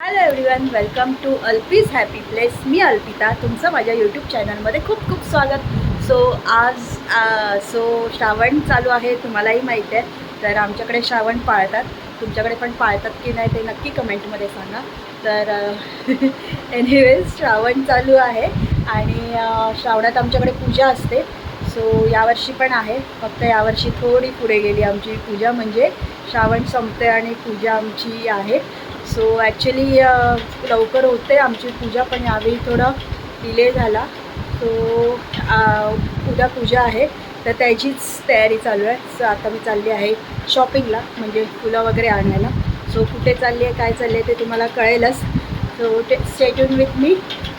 Hello everyone welcome to Alpi's happy place मी अल्पिता तुमचं माझ्या YouTube चॅनलमध्ये खूप खूप स्वागत. सो आज uh, सो श्रावण चालू आहे तुम्हालाही माहीत आहे. तर आमच्याकडे श्रावण पाळतात. तुमच्याकडे पण पाळतात की नाही ते नक्की कमेंटमध्ये सांगा. तर uh, एनिवेज श्रावण चालू आहे आणि uh, श्रावणात आमच्याकडे पूजा असते. सो यावर्षी पण आहे. फक्त यावर्षी थोडी पुढे गेली आमची पूजा म्हणजे श्रावण संपते आणि पूजा आमची आहे. सो ॲक्च्युली लवकर होते आमची पूजा पण यावेळी थोडं डिले झाला. सो उद्या पूजा आहे. तर त्याचीच तयारी चालू आहे. सो आता मी चालली आहे शॉपिंगला म्हणजे फुलं वगैरे आणायला. सो कुठे चालली आहे काय चालली आहे ते तुम्हाला कळेलच. सो ते स्टेट्यून विथ मी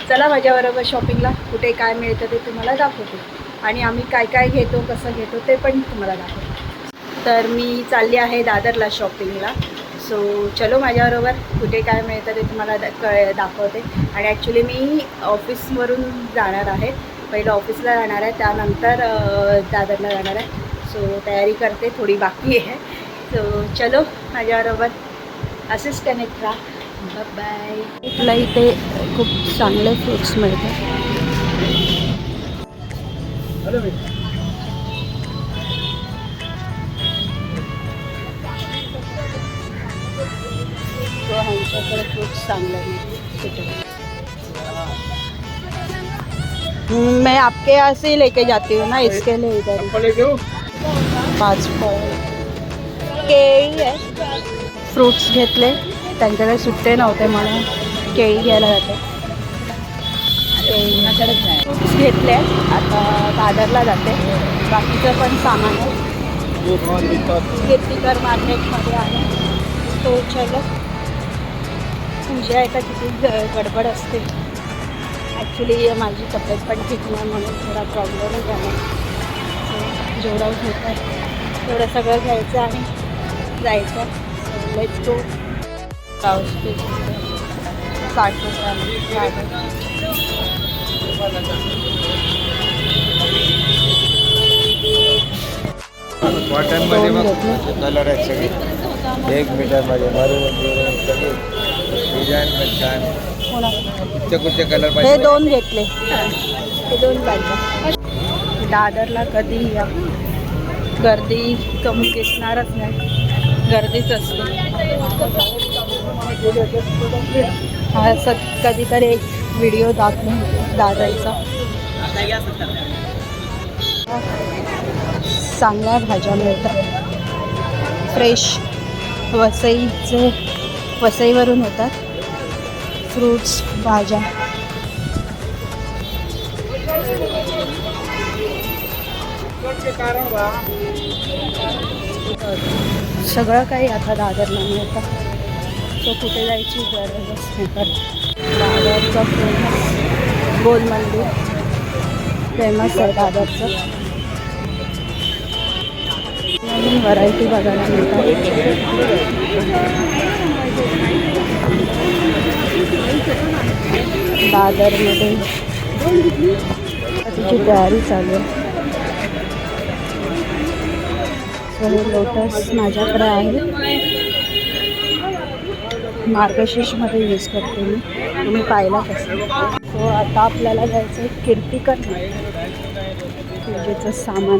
चला माझ्याबरोबर शॉपिंगला कुठे काय मिळतं ते तुम्हाला दाखवते. आणि आम्ही काय काय घेतो कसं घेतो ते पण तुम्हाला दाखवते. तर मी चालली आहे दादरला शॉपिंगला सो चलो माझ्याबरोबर कुठे काय मिळतं ते तुम्हाला दा- कळ दाखवते. आणि ॲक्च्युली मी ऑफिसवरून जाणार आहे. पहिलं ऑफिसला जाणार आहे त्यानंतर दादरला जाणार आहे. सो तयारी करते थोडी बाकी आहे. सो चलो माझ्याबरोबर असेच कनेक्ट राहा बाय तुला इथे खूप चांगले फ्रुट्स मिळतात. ह्यांच्याकडे फ्रुट्स चांगले हम्म, मैं आपके यहाँ से ही लेके जाती हूँ ना इसके लिए इधर। पाच फळ केळी आहे फ्रुट्स घेतले त्यांच्याकडे सुट्टे नव्हते म्हणून केळी घ्यायला जाते. केळी फ्रुट्स घेतले आता दादरला जाते. बाकीचं पण सामान आहे. कीर्तिकर मार्केटमध्ये आहे. तो चलो पूजा आहे का किती ग- गडबड असते. ॲक्च्युली माझी तब्येत पण ठीक नाही म्हणून थोडा प्रॉब्लेम झाला जेवढं होत आहे. तेवढं सगळं घ्यायचं आणि जायचं. लेट्स गो ब्लाऊज पीस साठ कलर आहेत सगळे एक मीटरमध्ये मरून पण छान. कुठचे कुठचे कलर हे पाहिजे. दोन घेतले. हे दोन पाहिजे. दादरला कधी या. गर्दी कमी दिसणारच नाही. गर्दीच असते. हा असं कधीतरी एक व्हिडिओ दाखवून दादरचा चांगल्या भाज्या मिळतात. फ्रेश वसईचे वसईवरून येतात. फ्रूट्स भाज्या. सगळं काही आता दादरला मिळतं. तो कुठे जायची गरजच नाही तर दादरचं फेमस गोल मंदिर. फेमस आहे दादरचं. नवीन व्हरायटी बघायला मिळतात. दादरमध्ये तिची तयारी चालू आहे. तर लोटस माझ्याकडे आहे मार्गशीर्षमध्ये यूज करते मी. तुम्ही पाहिला कसं? सो आता आपल्याला जायचं आहे कीर्तिकर पूजेचं सामान.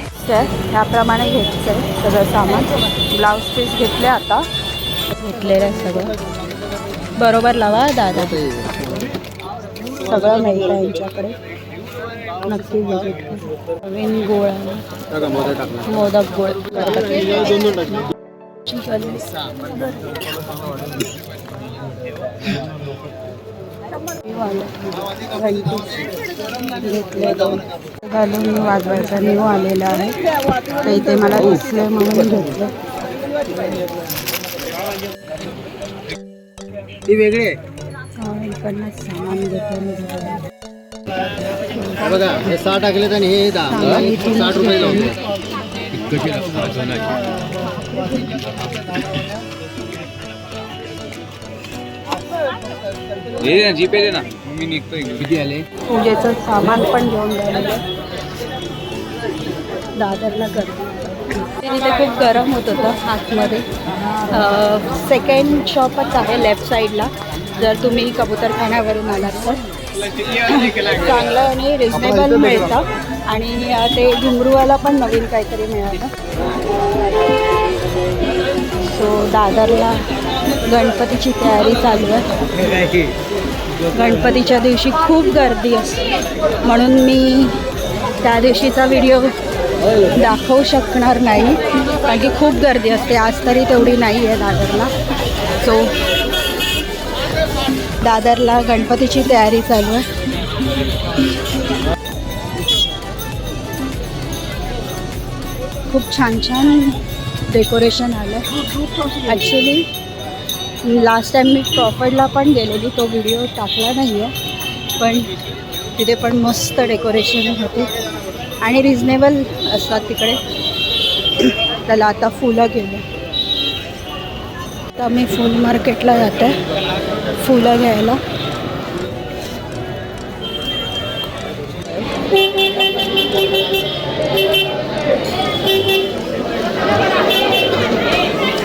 तयारी आहे. ह्याप्रमाणे घ्यायचं आहे सगळं सामान. ब्लाऊज पीस घेतले आता. घेतलेलं आहे सगळं. बरोबर लावा दादा. सगळं मिळतं यांच्याकडे. नक्की विजिट नवीन गोळ मोदक गोळ. चिकन घालून मी वाजवायचा न्यू आलेला आहे तर इथे मला दिसले म्हणून घेतलं ती वेगळी आहे. हा, इकडनंच सामान घेतो बघा हे सहा टाकले आणि हे दहा. साठ रुपये लावले जीपे दे ना. मी निघतोय किती आले? पूजेचं सामान पण घेऊन जायला दादरला गर्दी तिथे खूप गरम होत होतं आतमध्ये. सेकंड शॉपच आहे लेफ्ट साईडला जर तुम्ही कबूतरखान्यावरून आलात तर. चांगलं आणि रिझनेबल मिळतं. आणि ते घुंगरूवाला पण नवीन काहीतरी मिळालं. सो दादरला गणपतीची तयारी चालू आहे. गणपतीच्या दिवशी खूप गर्दी असते. म्हणून मी त्या दिवशीचा व्हिडिओ दाखवू शकणार नाही कारण की खूप गर्दी असते. आज तरी तेवढी नाही आहे दादरला. सो दादरला गणपतीची तयारी चालू आहे. खूप छान छान डेकोरेशन आलं. ॲक्च्युली लास्ट टाईम मी क्रॉफर्डला पण गेलेली तो व्हिडिओ टाकला नाही आहे पण तिथे पण मस्त डेकोरेशन होते. आणि रिजनेबल असतात तिकडे. त्याला आता फुलं गेले. आता मी फुल मार्केटला जाते फुलं घ्यायला.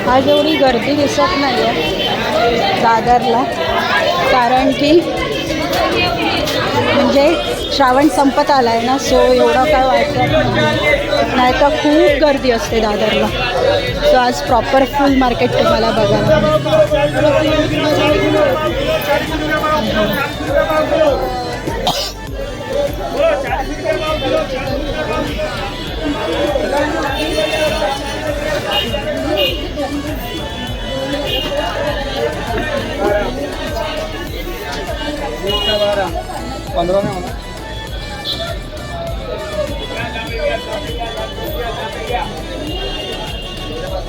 आज एवढी गर्दी दिसत नाही आहे दादरला कारण की म्हणजे श्रावण संपत आला आहे ना सो एवढं काय वाटत नाही तर खूप गर्दी असते दादरला सो आज प्रॉपर फुल मार्केट तुम्हाला बघायला मिळेल. पंधरा नाही म्हणा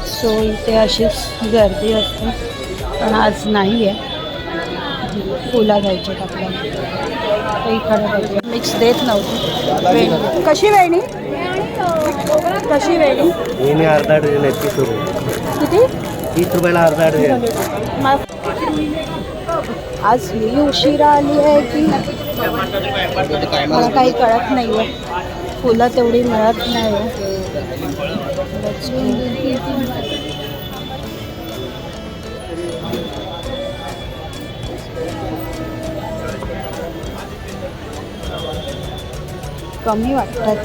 सो इथे अशीच गर्दी असते. पण आज नाही आहे. फुला घ्यायचे आपल्याला. तर इकडे बघूया. मिक्स देत नव्हती. वेणी. कशी वेणी? कशी वेणी? येणे अर्धा डझन आहे तीस रुपये किती? तीस रुपयाला अर्धा डझन. मा- आज मी उशिरा आली आहे की मला काही कळत नाही आहे फुलं तेवढी मिळत नाही कमी वाटतात.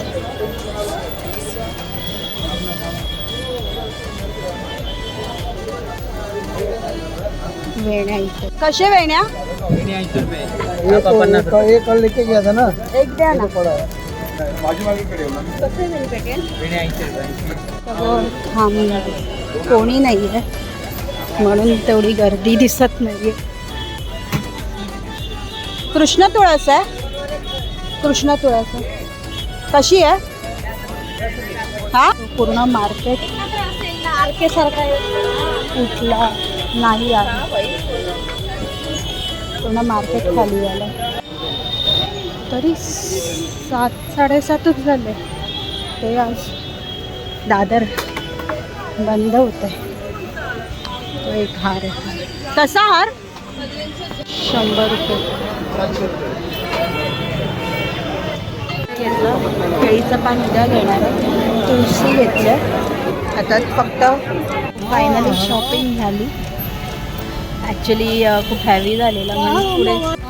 वेण्या इथे. कसे वेण्या? एक लेके गया था ना एक द्या ना. सगळं थांब कोणी नाही आहे. म्हणून तेवढी गर्दी दिसत नाही आहे कृष्ण तुळस आहे. कृष्ण तुळस आहे. कशी आहे? हा? पूर्ण मार्केट. सारखा कुठला नाही आहे. पूर्ण मार्केट खाली आलं तरी सात साडेसातच झाले. ते आज दादर बंद होत आहे तो एक हार आहे. कसा हार? शंभर रुपये. घेतलं केळीचं पाणी उद्या घेणार आहे. तुळशी घेतलं आता फक्त फायनली शॉपिंग झाली. ॲक्च्युली खूप हॅवी झालेला म्हणून पुढे.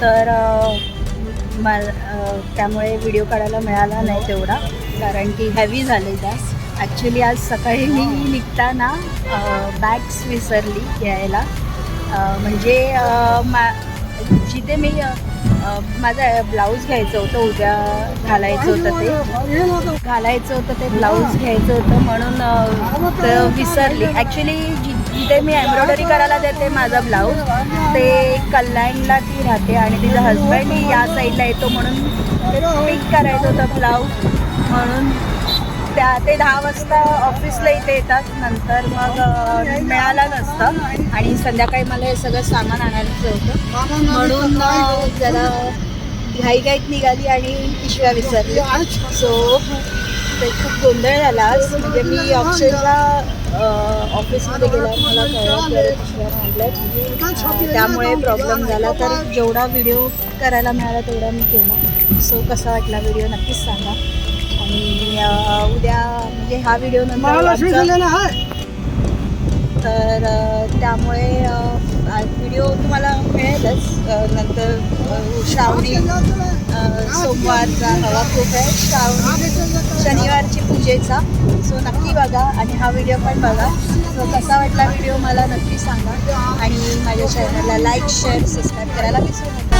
तर त्यामुळे व्हिडिओ काढायला मिळाला नाही तेवढा. कारण की हॅवी झाले जास्त ॲक्च्युली आज सकाळी मी निघताना बॅग्स विसरली घ्यायला म्हणजे मा जिथे मी माझा ब्लाऊज घ्यायचं होतं उद्या घालायचं होतं ते. घालायचं होतं ते ब्लाऊज घ्यायचं होतं म्हणून तर विसरली. ॲक्च्युली जि ते मी एम्ब्रॉयडरी करायला देते माझा ब्लाऊज ते कल्याणला ती राहते आणि तिचा हजबंड या साईडला येतो म्हणून पिक करायचं होतं ब्लाऊज म्हणून त्या ते दहा वाजता ऑफिसला इथे येतात. नंतर मग मिळाला मिळालं नसतं आणि संध्याकाळी मला हे सगळं सामान आणायचं होतं. म्हणून अ, जरा घाईघाईत निघाली आणि पिशव्या विसरली सो ते खूप गोंधळ झाला आज. म्हणजे मी ऑप्शनला ऑफिसमध्ये गेल्यावर मला कळलं पिशव्या आणल्यात त्यामुळे प्रॉब्लेम झाला. तर जेवढा व्हिडिओ करायला मिळाला तेवढा मी केला. सो कसा वाटला व्हिडिओ नक्कीच सांगा. आणि उद्या म्हणजे हा व्हिडिओ नंतर तर त्यामुळे व्हिडिओ तुम्हाला मिळेलच. नंतर श्रावणी सोमवारचा हवा खूप आहे. श्रावणी शनिवारची पूजेचा. सो नक्की बघा आणि हा व्हिडिओ पण बघा. सो कसा वाटला व्हिडिओ मला नक्की सांगा. आणि माझ्या चॅनलला लाईक शेअर सबस्क्राईब करायला विसरू नका.